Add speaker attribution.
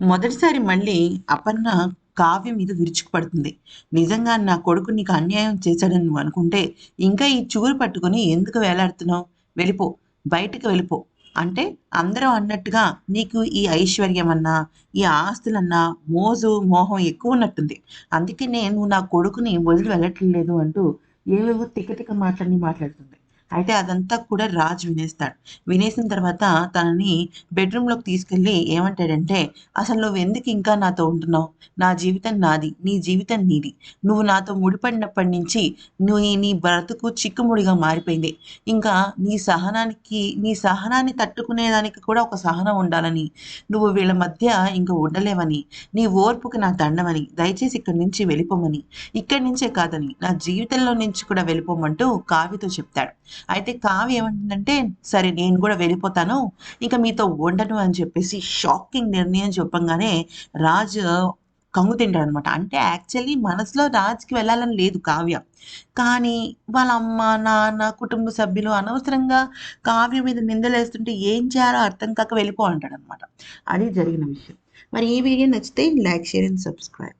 Speaker 1: మొదటిసారి మళ్ళీ అపర్ణ కావ్య మీద విరుచుకుపడుతుంది నిజంగా నా కొడుకు నీకు అన్యాయం చేశాడని నువ్వు అనుకుంటే ఇంకా ఈ చూరు పట్టుకుని ఎందుకు వేలాడుతున్నావు? వెళ్ళిపో బయటకు వెళ్ళిపో. అంటే అందరూ అన్నట్టుగా నీకు ఈ ఐశ్వర్యం అన్నా ఈ ఆస్తులన్నా మోజు మోహం ఎక్కువ ఉన్నట్టుంది. అందుకే నేను నా కొడుకుని వదిలి వెళ్ళట్లేదు అంటూ ఏవేవో తిక్క మాటలన్నీ మాట్లాడుతుంది. అయితే అదంతా కూడా రాజ్ వినేస్తాడు. వినేసిన తర్వాత తనని బెడ్రూమ్లోకి తీసుకెళ్ళి ఏమంటాడంటే అసలు నువ్వు ఎందుకు ఇంకా నాతో ఉంటున్నావు? నా జీవితం నాది నీ జీవితం నీది. నువ్వు నాతో ముడిపడినప్పటి నుంచి నువ్వు నీ బ్రతుకు చిక్కుముడిగా మారిపోయింది. ఇంకా నీ సహనానికి నీ సహనాన్ని తట్టుకునేదానికి కూడా ఒక సహనం ఉండాలని. నువ్వు వీళ్ళ మధ్య ఇంకా ఉండలేవని. నీ ఓర్పుకి నా దండమని. దయచేసి ఇక్కడి నుంచి వెళ్ళిపోమని. ఇక్కడి నుంచే కాదని. నా జీవితంలో నుంచి కూడా వెళ్ళిపోమంటూ కావ్యతో చెప్తాడు. అయితే కావ్య ఏమంటుందంటే సరే నేను కూడా వెళ్ళిపోతాను. ఇంకా మీతో ఉండను అని చెప్పేసి షాకింగ్ నిర్ణయం చెప్పంగానే రాజు కంగు తింటాడు అనమాట అంటే యాక్చువల్లీ మనసులో రాజ్కి వెళ్ళాలని లేదు కావ్య. కానీ వాళ్ళ అమ్మ నాన్న కుటుంబ సభ్యులు అనవసరంగా కావ్య మీద నిందలేస్తుంటే ఏం చేయాలో అర్థం కాక వెళ్ళిపో అంటాడు అనమాట అది జరిగిన విషయం. మరి ఈ వీడియో నచ్చితే లైక్ షేర్ అండ్ సబ్స్క్రైబ్.